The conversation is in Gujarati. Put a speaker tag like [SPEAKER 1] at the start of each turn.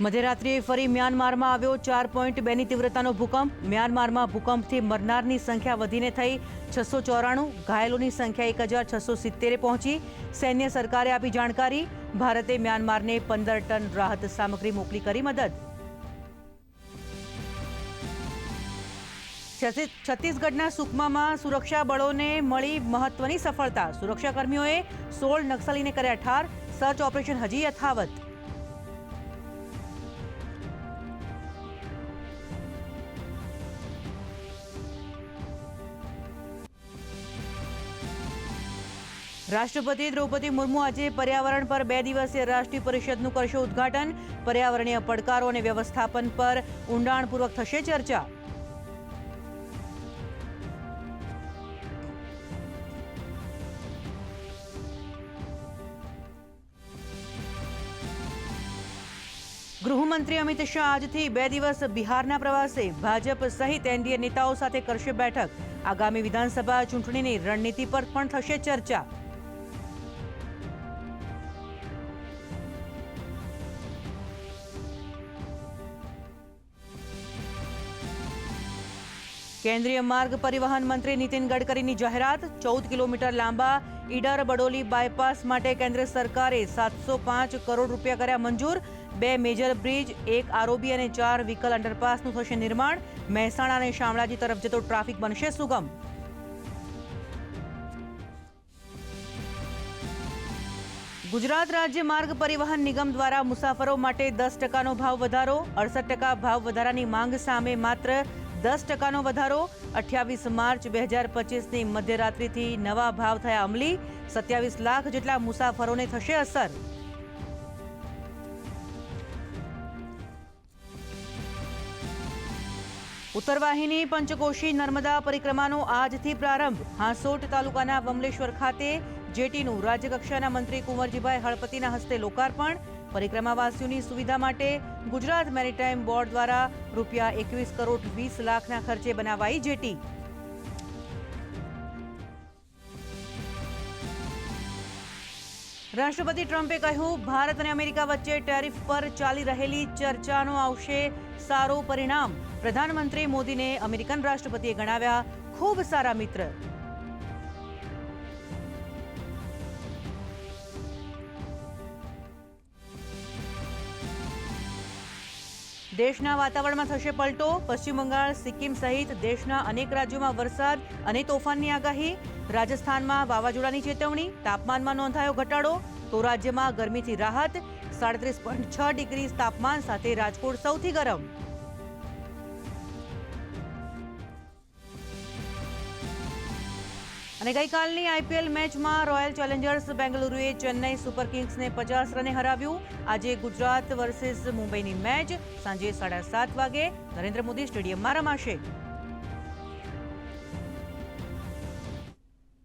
[SPEAKER 1] મધ્યરાત્રિએ ફરી મ્યાનમારમાં આવ્યો. ચાર પોઈન્ટ બેની તીવ્રતાનો ભૂકંપ. મ્યાનમારમાં ભૂકંપથી મરનારની સંખ્યા વધીને થઈ છસો ચોરાણું. ઘાયલોની સંખ્યા એક હજાર છસો સિત્તેરે પહોંચી. સૈન્ય સરકારે આપી જાણકારી. ભારતે મ્યાનમારને પંદર ટન રાહત સામગ્રી મોકલી કરી મદદ. છત્તી- છત્તીસગઢના સુકમામાં સુરક્ષા બળોને મળી મહત્વની સફળતા. સુરક્ષાકર્મીઓએ સોળ નક્સલીને કર્યા ઠાર. સર્ચ ઓપરેશન હજી યથાવત. રાષ્ટ્રપતિ દ્રૌપદી મુર્મુ આજે પર્યાવરણ પર બે દિવસીય રાષ્ટ્રીય પરિષદનું કરશે ઉદ્ઘાટન. પર્યાવરણીય પડકારો અને વ્યવસ્થાપન પર ઊંડાણપૂર્વક થશે ચર્ચા. ગૃહમંત્રી અમિત શાહ આજથી બે દિવસ બિહારના પ્રવાસે. ભાજપ સહિત એનડીએ નેતાઓ સાથે કરશે બેઠક. આગામી વિધાનસભા ચૂંટણીની રણનીતિ પર પણ થશે ચર્ચા. કેન્દ્રીય માર્ગ પરિવહન મંત્રી નીતિન ગડકરીની જાહેરાત, ચૌદ કિલોમીટર લાંબા ઈડર બડોલી બાયપાસ માટે કેન્દ્ર સરકારે સાતસો પાંચ કરોડ રૂપિયા કર્યા મંજૂર. બે મેજર બ્રિજ, એક આરોબી અને ચાર વ્હીકલ અંડરપાસનું થશે નિર્માણ. મહેસાણા અને શામળાજી તરફ જતો ટ્રાફિક બનશે સુગમ. ગુજરાત રાજ્ય માર્ગ પરિવહન નિગમ દ્વારા મુસાફરો માટે દસ ટકાનો ભાવ વધારો. અડસઠ ટકા ભાવ વધારાની માંગ સામે માત્ર દસ ટકાનો વધારો. અઠ્યાવીસ માર્ચ બે હજાર પચીસની મધ્યરાત્રિથી નવા ભાવ થયા અમલી. સત્યાવીસ લાખ જેટલા મુસાફરોને થશે અસર. ઉત્તરવાહિની પંચકોશી નર્મદા પરિક્રમાનો આજથી પ્રારંભ. હાંસોટ તાલુકાના વમલેશ્વર ખાતે જેટીનું રાજ્યકક્ષાના મંત્રી કુંવરજીભાઈ હળપતિના હસ્તે લોકાર્પણ. પરિક્રમાવાસીઓની સુવિધા માટે ગુજરાત મેરીટાઈમ બોર્ડ દ્વારા રૂપિયા એકવીસ કરોડ વીસ લાખના ખર્ચે બનાવાઈ જેટી. રાષ્ટ્રપતિ ટ્રમ્પે કહ્યું, ભારત અને અમેરિકા વચ્ચે ટેરિફ પર ચાલી રહેલી ચર્ચાનો આવશે સારો પરિણામ. પ્રધાનમંત્રી મોદીને અમેરિકન રાષ્ટ્રપતિએ ગણાવ્યા, ખૂબ સારા મિત્ર. દેશના વાતાવરણમાં થશે પલટો. પશ્ચિમ બંગાળ, સિક્કિમ સહિત દેશના અનેક રાજ્યોમાં વરસાદ અને તોફાનની આગાહી. રાજસ્થાનમાં વાવાઝોડાની ચેતવણી. તાપમાનમાં નોંધાયો ઘટાડો. તો રાજ્યમાં ગરમીથી રાહત. સાડત્રીસ પોઈન્ટ છ ડિગ્રી તાપમાન સાથે રાજકોટ સૌથી ગરમ. અને ગઈકાલની આઈપીએલ મેચમાં રોયલ ચેલેન્જર્સ બેંગલુરુએ ચેન્નઈ સુપર કિંગ્સને પચાસ રને હરાવ્યું. આજે ગુજરાત વર્સેસ મુંબઈની મેચ સાંજે સાડા સાત વાગે. નરેન્દ્ર મોદી સ્ટેડિયમમાં રમાશે.